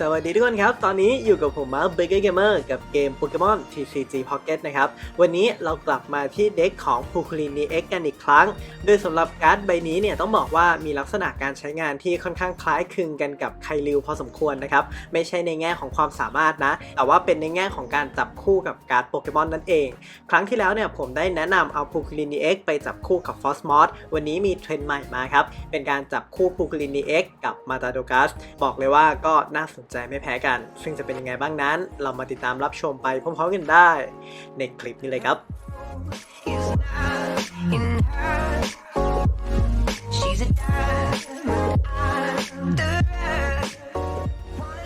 สวัสดีทุกคนครับ ตอนนี้อยู่กับผมมาร์คเบเกอร์เกมเมอร์กับเกม Pokemon TCG Pocket นะครับ วันนี้เรากลับมาที่เด็กของ p u k u l i n i X กันอีกครั้ง โดยสำหรับการ์ดใบนี้เนี่ยต้องบอกว่ามีลักษณะการใช้งานที่ค่อนข้างคล้ายคลึงกันกับไคลิวพอสมควรนะครับ ไม่ใช่ในแง่ของความสามารถนะ แต่ว่าเป็นในแง่ของการจับคู่กับการ์ดโปเกมอนนั่นเอง ครั้งที่แล้วเนี่ยผมได้แนะนำเอา p u k u l i n i X ไปจับคู่กับ f o s m o s วันนี้มีเทรนด์ใหม่มาครับเป็นการจับคู่ p u k u l i n i X กับ m a t a d o g a s บอกเลยว่าก็น่าสนใจไม่แพ้กัน ซึ่งจะเป็นยังไงบ้างนั้น เรามาติดตามรับชมไปพร้อมๆกันได้ ในคลิปนี้เลยครับ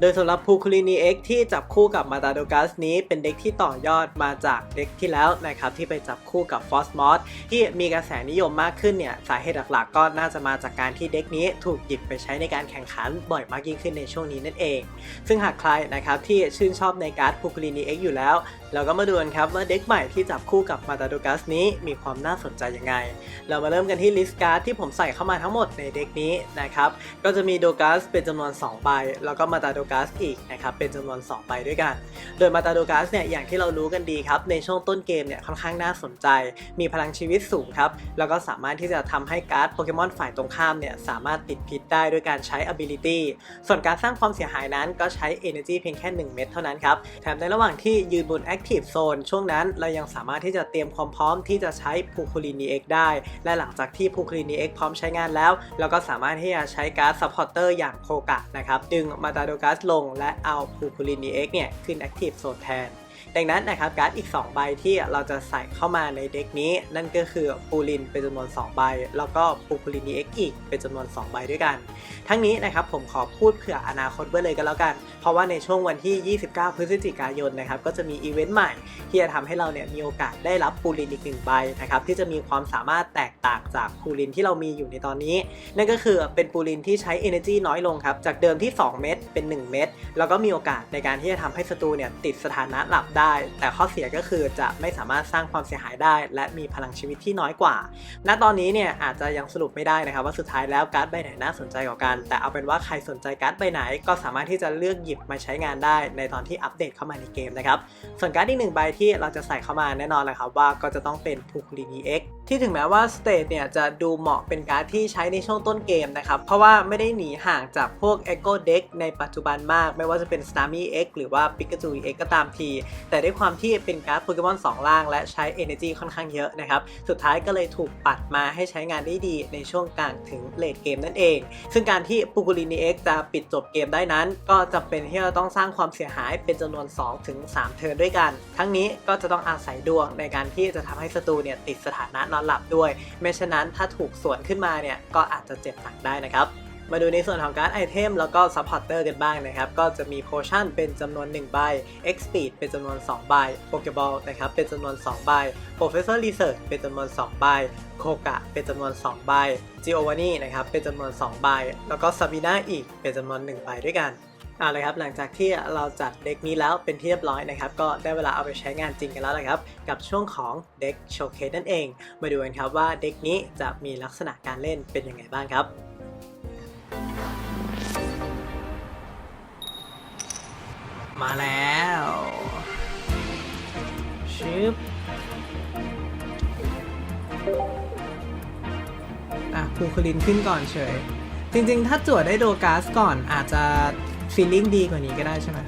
โดยสำหรับพูคูลินีเอ็กที่จับคู่กับมาตาโดกัสนี้เป็นเด็กที่ต่อยอดมาจากเด็กที่แล้วนะครับที่ไปจับคู่กับฟอสมอสที่มีกระแสนิยมมากขึ้นเนี่ยสาเหตุหลักๆ ก็น่าจะมาจากการที่เด็กนี้ถูกหยิบไปใช้ในการแข่งขันบ่อยมากยิ่งขึ้นในช่วงนี้นั่นเอง ซึ่งหากใครนะครับที่ชื่นชอบในการ์ดพูคูลินีเอ็กอยู่แล้วเราก็มาดูกันครับว่าเด็กใหม่ที่จับคู่กับมาตาโดกัสนี้มีความน่าสนใจยังไง เรามาเริ่มกันที่ลิสต์การ์ดที่ผมใส่เข้ามาทั้งหมดในเด็กนี้นะครับ ก็จะมีโดกัสเป็นจำนวน 2 ใบ แล้วก็มาตาโดกัสอีกนะครับเป็นจำนวน 2 ใบด้วยกัน โดยมาตาโดกัสเนี่ยอย่างที่เรารู้กันดีครับในช่วงต้นเกมเนี่ยค่อนข้างน่าสนใจ มีพลังชีวิตสูงครับ แล้วก็สามารถที่จะทำให้การ์ดโปเกมอนฝ่ายตรงข้ามเนี่ยสามารถติดพิษได้ด้วยการใช้ ability ส่วนการสร้างความเสียหายนั้นก็ใช้ energy เพียงแค่ 1 เม็ดเท่านั้นครับ แถมในระหว่างที่ยืนบน active zone ช่วงนั้นเรายังสามารถที่จะเตรียมความพร้อมที่จะใช้พูคูลินี X ได้ และหลังจากที่พูคูลินี X พร้อมใช้งานแล้ว เราก็สามารถที่จะใช้การ์ด supporter อย่างโคกะนะครับ ดึงมาตาโดกัสลงและเอาพูคูลินี X เนี่ยขึ้น active zone แทน ดังนั้นนะครับการ์ดอีก 2 ใบที่เราจะใส่เข้ามาในเด็กนี้ นั่นก็คือปูลินเป็นจำนวน 2 ใบ แล้วก็ปูคูลินี X อีกเป็นจำนวน 2 ใบด้วยกัน ทั้งนี้นะครับผมขอพูดเผื่ออนาคตไว้เลยก็แล้วกัน เพราะว่าในช่วงวันที่ 29 พฤศจิกายนนะครับก็จะมีอีเวนต์ใหม่ที่จะทำให้เราเนี่ยมีโอกาสได้รับปูลินอีกหนึ่งใบนะครับที่จะมีความสามารถแตกต่างจากปูลินที่เรามีอยู่ในตอนนี้ นั่นก็คือเป็นปูลินที่ใช้ energy น้อยลงครับจากเดิมที่ 2 เม็ดเป็น 1 เม็ดแล้วก็มีโอกาสในการที่จะทำให้ศัตรูเนี่ยติดสถานะหลับได้ แต่ข้อเสียก็คือจะไม่สามารถสร้างความเสียหายได้ และมีพลังชีวิตที่น้อยกว่า ณ ตอนนี้เนี่ยอาจจะยังสรุปไม่ได้นะครับว่าสุดท้ายแล้วการ์ดใบไหนน่าสนใจกว่ากัน แต่เอาเป็นว่าใครสนใจการ์ดใบไหน ก็สามารถที่จะเลือกหยิบมาใช้งานได้ ในตอนที่อัปเดตเข้ามาในเกมนะครับ ส่วนการ์ดอีกหนึ่งใบที่เราจะใส่เข้ามาแน่นอนเลยครับว่าก็จะต้องเป็นพูคลินี X ที่ถึงแม้ว่าสเตทเนี่ยจะดูเหมาะเป็นการ์ดที่ใช้ในช่วงต้นเกมนะครับ เพราะว่าไม่ได้หนีห่างจากพวก Echo Deck ในปัจจุบันมาก ไม่ว่าจะเป็น Starmie X หรือว่า Pikachu X ก็ตามทีแต่ด้วยความที่เป็นการ์ดโปเกมอน2ล่าง และใช้ Energy ค่อนข้างเยอะนะครับ สุดท้ายก็เลยถูกปัดมาให้ใช้งานได้ดีในช่วงกลางถึงเลดเกมนั่นเอง ซึ่งการที่ปูกูลินี X จะปิดจบเกมได้นั้น ก็จะเป็นที่เราต้องสร้างความเสียหายเป็นจำนวน2ถึง3เทิร์นด้วยกัน ทั้งนี้ก็จะต้องอาศัยดวงในการที่จะทำให้ศัตรูเนี่ยติดสถานะนอนหลับด้วยไม่ฉะนั้นถ้าถูกสวนขึ้นมาเนี่ยก็อาจจะเจ็บหนักได้นะครับ มาดูในส่วนของการ์ดไอเทมแล้วก็ซัพพอร์เตอร์กันบ้างนะครับ ก็จะมีโพชั่นเป็นจำนวน1ใบ X p e e d เป็นจำนวน2ใบ Pokeball นะครับเป็นจำนวน2ใบ Professor Research เป็นจำนวน2ใบโคกะเป็นจำนวน2ใบ Giovanni นะครับเป็นจำนวน2ใบแล้วก็ Sabina อีกเป็นจำนวน1ใบด้วยกันเอาเลยครับหลังจากที่เราจัดเด็กนี้แล้วเป็นที่เรียบร้อยนะครับ ก็ได้เวลาเอาไปใช้งานจริงกันแล้วแหละครับ กับช่วงของเด็กโชว์เคสนั่นเอง มาดูกันครับว่าเด็กนี้จะมีลักษณะการเล่นเป็นยังไงบ้างครับ มาแล้วชึบอะพูคลินขึ้นก่อนเฉย จริงๆ ถ้าจวดได้โดกาสก่อนอาจจะฟีลลิ่งดีกว่านี้ก็ได้ใช่ไหม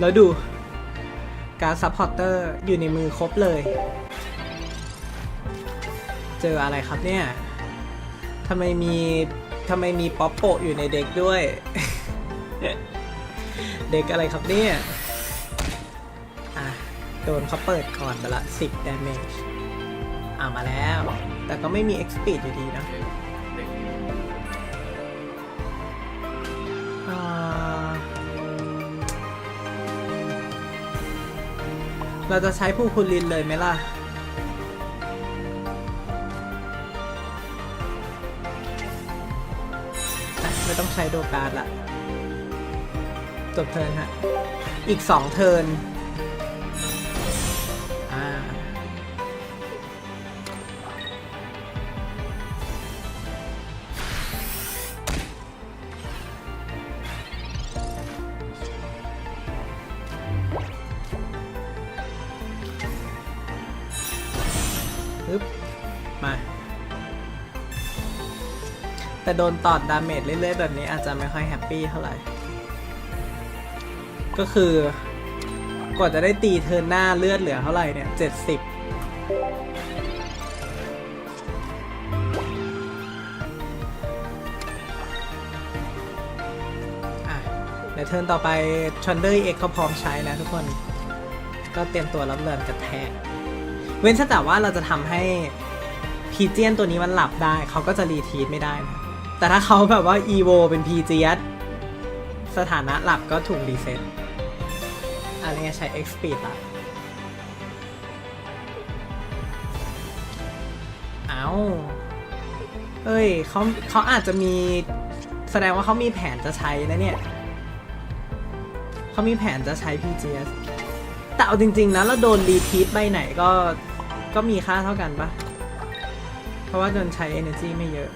แล้วดู การซัพพอร์เตอร์อยู่ในมือครบเลย เจออะไรครับเนี่ย ทำไมมีทำไมมีป๊อปโปะอยู่ในเด็กด้วย เด็กอะไรครับเนี่ย อะ โดนเขาเปิดก่อนไปละสิบเดเมจอ่ามาแล้ว แต่ก็ไม่มี x p e e d อยู่ดีนะเราจะใช้ผู้คุณลินเลยไหมล่ะ ช้โดการ์ดละจบเทิร์นฮะ อีกสองเทิร์นอ่าปึ๊บมา แต่โดนตอดดาเมจเรื่อยๆแบบนี้อาจจะไม่ค่อยแฮปปี้เท่าไหร่ ก็คือกว่าจะได้ตีเทิร์นหน้าเลือดเหลือเท่าไหร่เนี่ยเจ็ดสิบอะเดี๋ยวเทิร์นต่อไปชอนเดอร์เอ็กเขาพร้อมใช้นะทุกคน ก็เตรียมตัวรับเรินกระแทก เว้นแต่ว่าเราจะทำให้พีเจียนตัวนี้มันหลับได้ เขาก็จะรีทีทไม่ได้นะ แต่ถ้าเขาแบบว่าอีโวเป็นพีเจสสถานะหลับก็ถูกรีเซ็ตอะไรเงี้ยใช้ X speed ละเอาเอ้ยเขาเขาอาจจะมีแสดงว่าเขามีแผนจะใช้นะเนี่ย เขามีแผนจะใช้ PGS แต่เอาจริง ๆ นะแล้วโดนรีทีทใบไหนก็ ก็มีค่าเท่ากันปะเพราะว่าโดนใช้ energy ไม่เยอะ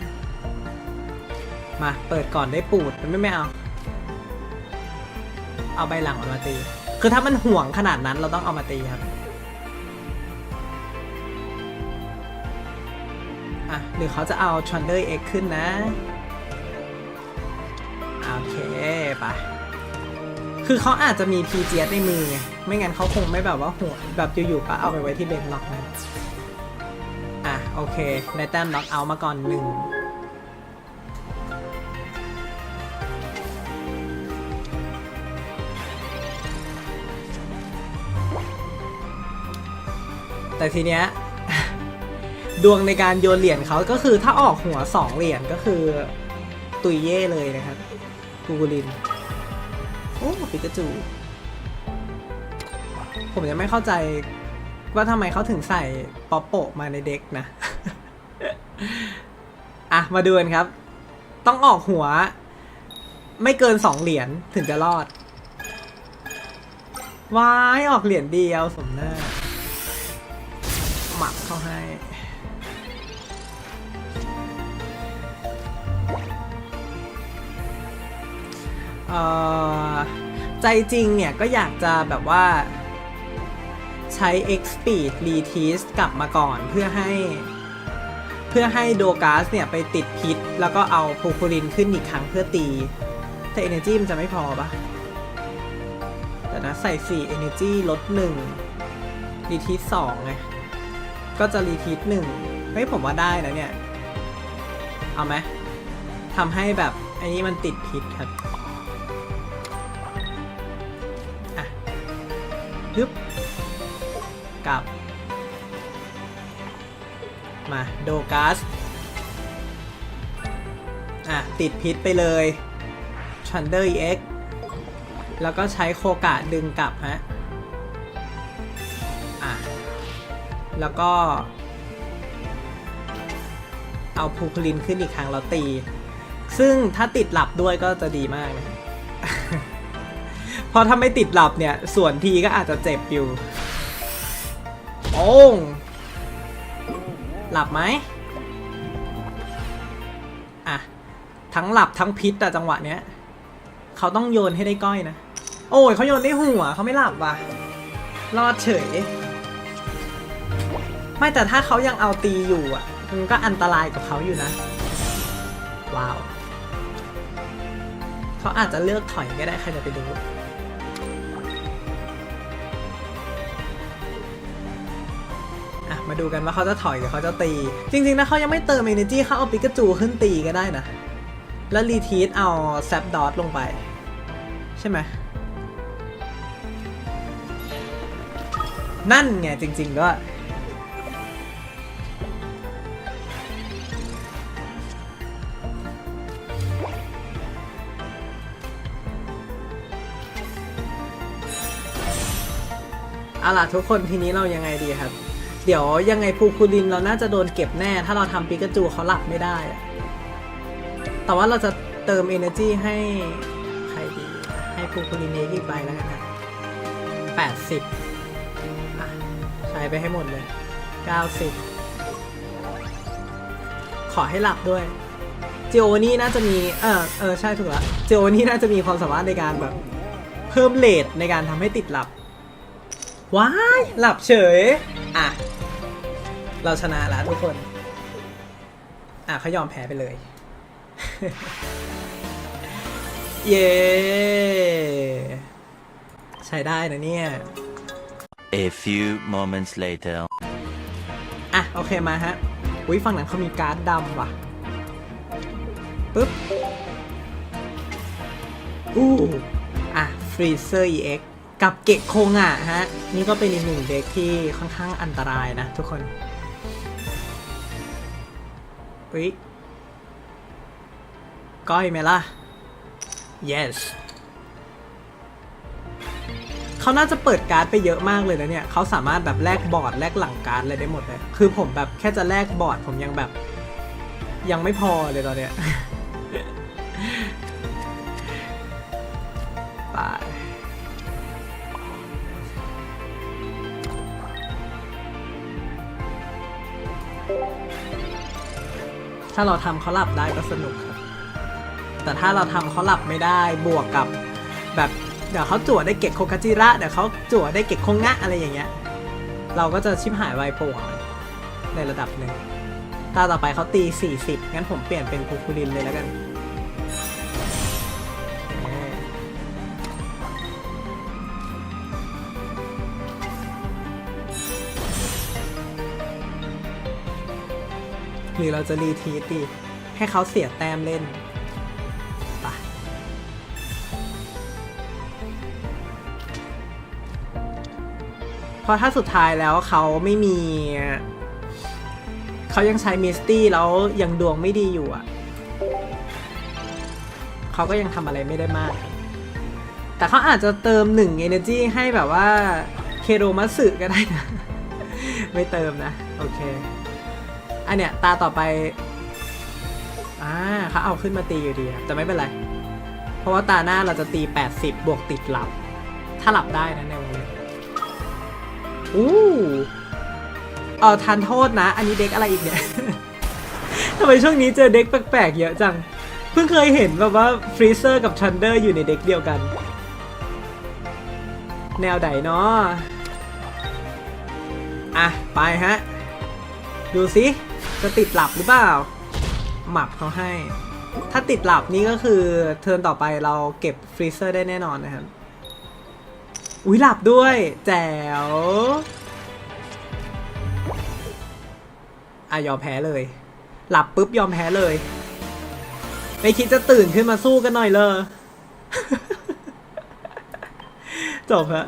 มาเปิดก่อนได้ปูดไม่ไม่เอา เอาใบหลังมันมาตี คือถ้ามันห่วงขนาดนั้นเราต้องเอามาตีครับอะหรือเขาจะเอา Thunder X ขึ้นนะ โอเคไปคือเขาอาจจะมี PGS ในมือไง ไม่งั้นเขาคงไม่แบบว่าหัวงแบบอยู่ๆก็เอาไปไว้ที่เบนล็อกนะ อะ โอเค ได้แต้มล็อกเอามาก่อนหนึ่ง แต่ทีเนี้ย ดวงในการโยนเหรียญเขาก็คือถ้าออกหัวสองเหรียญก็คือ ตุยเย่เลยนะครับกูกูลิน โอ้ปิกาจู ผมยังไม่เข้าใจว่าทำไมเขาถึงใส่ป๊อปโปะมาในเด็กนะ อะ มาดูกันครับ ต้องออกหัว ไม่เกินสองเหรียญถึงจะรอดว้ายออกเหรียญเดียวสมหน้า ใจจริงเนี่ยก็อยากจะแบบว่าใช้ X Speed r e t e a s e กลับมาก่อนเพื่อให้ เพื่อให้โดกาสเนี่ยไปติดพิษ แล้วก็เอาโพคูลินขึ้นอีกครั้งเพื่อตี แต่ Energy มันจะไม่พอปะแต่นะใส่ 4 Energy ลด1 r e t e a s e 2ไงก็จะ r e t e a s e 1เฮ้ยผมว่าได้นะเนี่ย เอาไหมทำให้แบบไอ้นี้มันติดพิษครับ ฮึบกับ มา โดกัส อะ ติดพิษไปเลยชันเดอร์เอ็กแล้วก็ใช้โคกะดึงกลับฮะ อะ แล้วก็ เอาพูคลินขึ้นอีกครั้งแล้วตี ซึ่งถ้าติดหลับด้วยก็จะดีมากนะ พราะถ้าไม่ติดหลับเนี่ย ส่วนทีก็อาจจะเจ็บอยู่ โอ้งหลับไหมอะ ทั้งหลับทั้งพิษแต่จังหวะเนี้ย เขาต้องโยนให้ได้ก้อยนะ โอ้ยเขาโยนได้หัวเขาไม่หลับว่ะ รอดเฉย ไม่แต่ถ้าเขายังเอาตีอยู่อะมันก็อันตรายกับเขาอยู่นะ ว้าว เขาอาจจะเลือกถอยก็ได้ใครจะไปดู อะมาดูกันว่าเขาจะถอยหรือเขาจะตี จริงๆนะเขายังไม่เติม energy เขาเอาปิกาจูขึ้นตีก็ได้นะ แล้วรีทีสเอาแซปดอทลงไป ใช่ไหมนั่นไงจริงๆก็เอาล่ะทุกคนทีนี้เรายังไงดีครับ เดี๋ยวยังไงภูคูลินเราน่าจะโดนเก็บแน่ ถ้าเราทำปิกาจูเขาหลับไม่ได้ แต่ว่าเราจะเติม energy ให้ใครดีให้ภูคูลินเอกอีกใบแล้วกันนะแปดสิบอะใช้ไปให้หมดเลยเก้าสิบขอให้หลับด้วยจโอนี่น่าจะมี เออเออใช่ถูกแล้วจิโอนี่น่าจะมีความสามารถในการแบบ เพิ่มเลทในการทำให้ติดหลับ ว้าย หลับเฉย อะ เราชนะแล้วทุกคน อะเขายอมแพ้ไปเลย เย้ ใช้ได้นะเนี่ย A few moments later. อะ โอเคมาฮะ อุ้ยฝั่งนั้นเขามีการ์ดดำว่ะ ปึ๊บ อู้ อะ Freezer EX กับเกะโคงะฮะ นี่ก็เป็นอีกหนึ่งเด็กที่ค่อนข้างอันตรายนะทุกคน อุ้ยก้อยไหมล่ะ yes เขาน่าจะเปิดการ์ดไปเยอะมากเลยนะเนี่ย เขาสามารถแบบแลกบอร์ดแลกหลังการ์ดอะไรได้หมดเลย คือผมแบบแค่จะแลกบอร์ดผมยังแบบ ยังไม่พอเลยตอนเนี้ย ไป ถ้าเราทำเขาหลับได้ก็สนุกครับ แต่ถ้าเราทำเขาหลับไม่ได้บวกกับ แบบเดี๋ยวเขาจั่วได้เก็กโคกาจิระเดี๋ยวเขาจั่วได้เก็กโคงะอะไรอย่างเงี้ย เราก็จะชิบหายไวป่วงในระดับหนึ่งตาต่อไปเขาตี 40 งั้นผมเปลี่ยนเป็นคูคูลินเลยแล้วกัน รือเราจะรีทีสดีให้เขาเสียแต้มเล่นปเพราะถ้าสุดท้ายแล้วเขาไม่มี เขายังใช้มิสตี้แล้วยังดวงไม่ดีอยู่อะ เขาก็ยังทำอะไรไม่ได้มาก แต่เขาอาจจะเติมหนึ่ง energy ให้แบบว่า เคโรมัสึก็ได้นะ ไม่เติมนะ โอเค อันเนี้ยตาต่อไปอ่าเขาเอาขึ้นมาตีอยู่ดีครับแต่ไม่เป็นไร เพราะว่าตาหน้าเราจะตี 80 บวกติดหลับ ถ้าหลับได้นะในวงเล็บอู้เออทานโทษนะ อันนี้เด็กอะไรอีกเนี่ยทำไมช่วงนี้เจอเด็กแปลกๆเยอะจัง เพิ่งเคยเห็นแบบว่าฟรีเซอร์กับทันเดอร์อยู่ในเด็กเดียวกัน แนวไหนเนาะอะ ไปฮะ ดูสิ จะติดหลับหรือเปล่า หมับเขาให้ ถ้าติดหลับนี่ก็คือเทิร์นต่อไปเราเก็บฟรีเซอร์ได้แน่นอนนะครับ อุ้ยหลับด้วย แจ๋วอะยอมแพ้เลย หลับปุ๊บยอมแพ้เลย ไม่คิดจะตื่นขึ้นมาสู้กันหน่อยเลย จบฮะ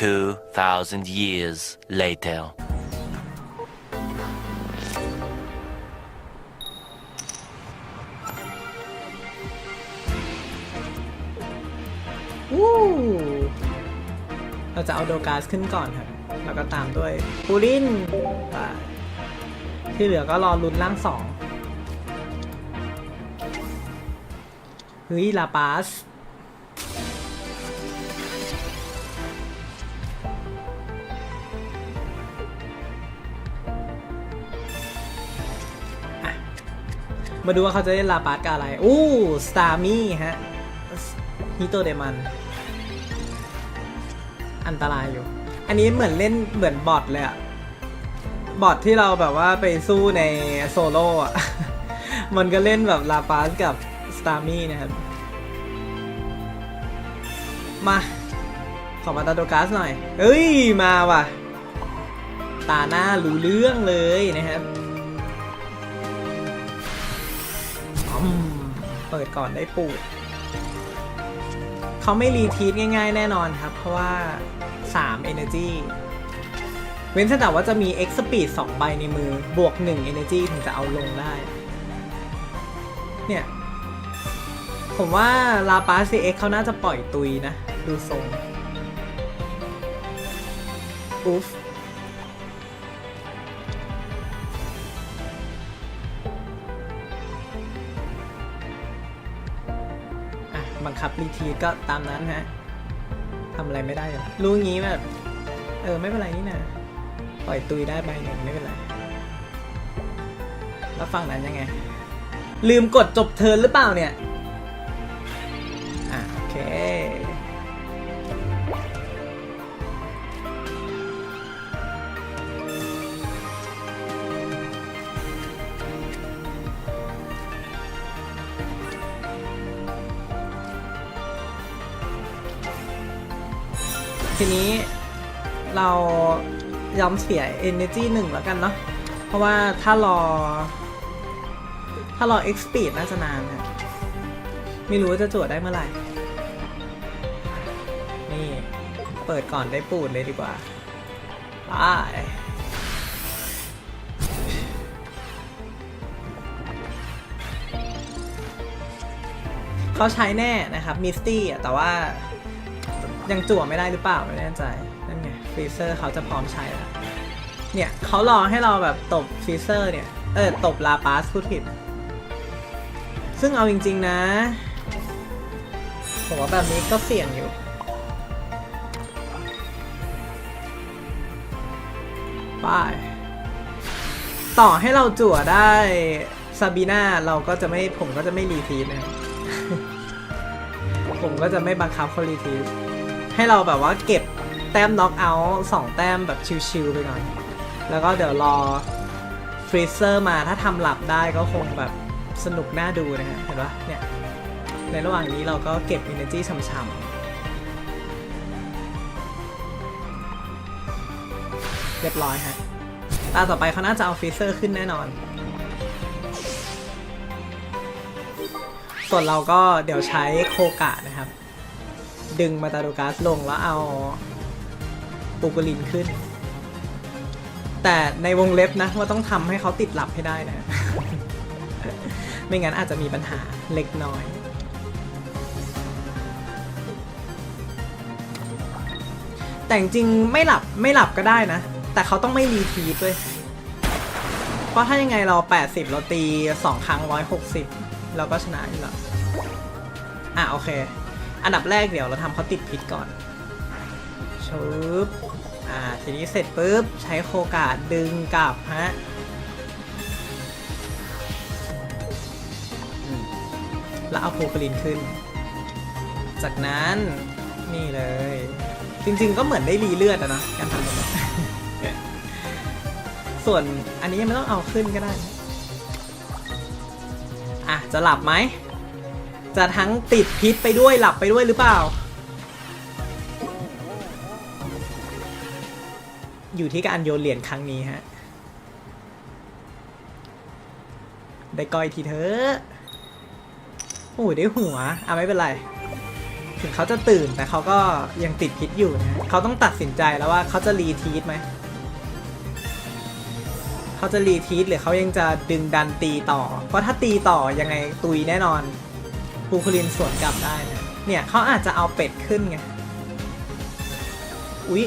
2,000 years later. วู้เราจะเอาโดกาสขึ้นก่อนครับ แล้วก็ตามด้วยปูลินที่เหลือก็รอลุ้นล่างสองเฮ้ยลาปาส มาดูว่าเขาจะเล่นลาปาสกับอะไร อู้สตาร์มี่ฮะฮิโตเดมัน อันตรายอยู่ อันนี้เหมือนเล่นเหมือนบอทเลยอะบอทที่เราแบบว่าไปสู้ในโซโล่อะมันก็เล่นแบบลาปาสกับสตาร์มี่นะครับ มา ขอมาตาโดกัสหน่อย เอ้ย มาว่ะ ตาหน้ารู้เรื่องเลยนะครับ เปิดก่อนได้ปูดเขาไม่รีทีทง่ายๆ แน่นอนครับ เพราะว่า 3 Energy เว้นแต่ว่าจะมี X Speed 2 ใบในมือบวก 1 Energy ถึงจะเอาลงได้ เนี่ย ผมว่าลาปาซีเอ็กเขาน่าจะปล่อยตุยนะ ดูทรงอุ๊ฟ ครับรีทีก็ตามนั้นฮะทำอะไรไม่ได้เลยรู้งี้แบบ เออไม่เป็นไรนี่นะปล่อยตุยได้ใบหนึ่งไม่เป็นไร แล้วฝั่งนั้นยังไง ลืมกดจบเทิร์นหรือเปล่าเนี่ย ทีนี้เรายอมเสีย energy หนึ่งแล้วกันเนาะ เพราะว่าถ้ารอ ถ้ารอ X speed น่าจะนานนะไม่รู้ว่าจะจวดได้เมื่อไหร่ นี่ เปิดก่อนได้ปูดเลยดีกว่าไปเขาใช้แน่นะครับมิสตี้อะแต่ว่า ยังจั่วไม่ได้หรือเปล่าไม่แน่ใจนั่นไงฟรีเซอร์เขาจะพร้อมใช้แล้วเนี่ยเขารอให้เราแบบตบฟรีเซอร์เนี่ย เออตบลาปาสพูดผิด ซึ่งเอาจริง ๆนะ ผมว่าแบบนี้ก็เสี่ยงอยู่ไปต่อให้เราจั่วได้ซาบีนาเราก็จะไม่ผมก็จะไม่รีทีสนะผมก็จะไม่บังคับเขารีทีส ให้เราแบบว่าเก็บแต้มน็อกเอาท์สองแต้มแบบชิวๆไปก่อนแล้วก็เดี๋ยวรอฟรีเซอร์มาถ้าทำหลับได้ก็คงแบบสนุกน่าดูนะฮะเห็นปะเนี่ย ในระหว่างนี้เราก็เก็บ energy ช่ำๆเรียบร้อยฮะ ตาต่อไปเขาน่าจะเอาฟรีเซอร์ขึ้นแน่นอน ส่วนเราก็เดี๋ยวใช้โคกะนะครับ ดึงมาตาดูกัสลงแล้วเอาปูกลินขึ้น แต่ในวงเล็บนะว่าต้องทำให้เขาติดหลับให้ได้นะ ไม่งั้นอาจจะมีปัญหาเล็กน้อยแต่จริงไม่หลับไม่หลับก็ได้นะ แต่เขาต้องไม่รีทีด้วยเพราะถ้ายังไงเรา 80 เราตี 2 ครั้ง 160 เราก็ชนะอยู่แล้วอะ โอเค อันดับแรกเดี๋ยวเราทำเขาติดพิษก่อนชุบอ่าทีนี้เสร็จปุ๊บ ใช้โคกาดดึงกลับฮะแล้วเอาโพกลินขึ้น จากนั้นนี่เลย จริงๆก็เหมือนได้รีเลือดอะนะการทำแบบนี้ส่วนอันนี้ยังไม่ต้องเอาขึ้นก็ได้ อะ จะหลับไหม จะทั้งติดพิษไปด้วยหลับไปด้วยหรือเปล่า อยู่ที่การโยนเหรียญครั้งนี้ฮะ ได้ก้อยทีเถอะโอ้ได้หัวอะไม่เป็นไร ถึงเขาจะตื่นแต่เขาก็ยังติดพิษอยู่นะเขาต้องตัดสินใจแล้วว่าเขาจะรีทีสไหมเขาจะรีทีสหรือเขายังจะดึงดันตีต่อ เพราะถ้าตีต่อยังไงตุยแน่นอน ปูคลินสวนกลับได้นะเนี่ยเขาอาจจะเอาเป็ดขึ้นไง อุ๊ย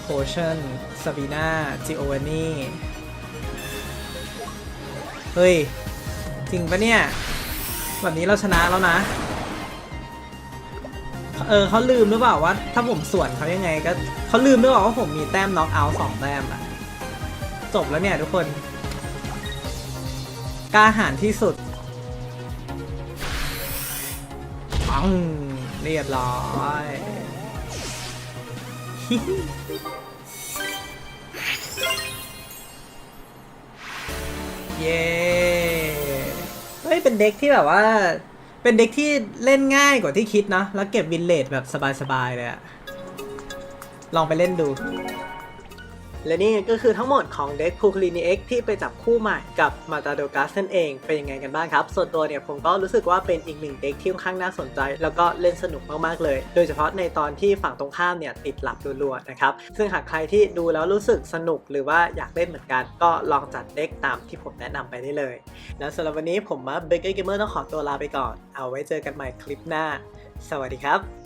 โพชั่นซาบีนาจิโอวานี่ เฮ้ย จริงปะเนี่ย แบบนี้เราชนะแล้วนะ เออเขาลืมหรือเปล่าว่า ถ้าผมสวนเขายังไงก็เขาลืมหรือเปล่าว่าผมมีแต้มน็อกเอาท์สองแต้มอะจบแล้วเนี่ยทุกคน กล้าหาญที่สุดปังเรียบร้อยเย้เฮ้ยเป็นเด็กที่แบบว่า เป็นเด็กที่เล่นง่ายกว่าที่คิดเนะ แล้วเก็บวินเลทแบบสบายๆเลยอะลองไปเล่นดู และนี่ก็คือทั้งหมดของเด็กพูคลินีเอ็กที่ไปจับคู่ใหม่กับมาตาโดกัสนั่นเอง เป็นยังไงกันบ้างครับ ส่วนตัวเนี่ยผมก็รู้สึกว่าเป็นอีกหนึ่งเด็กที่ค่อนข้างน่าสนใจ แล้วก็เล่นสนุกมากๆเลย โดยเฉพาะในตอนที่ฝั่งตรงข้ามเนี่ยติดหลับรัวๆนะครับ ซึ่งหากใครที่ดูแล้วรู้สึกสนุกหรือว่าอยากเล่นเหมือนกัน ก็ลองจัดเด็กตามที่ผมแนะนำไปได้เลย แล้วสำหรับวันนี้ผมมาเบเกอร์เกมเมอร์ต้องขอตัวลาไปก่อน เอาไว้เจอกันใหม่คลิปหน้า สวัสดีครับ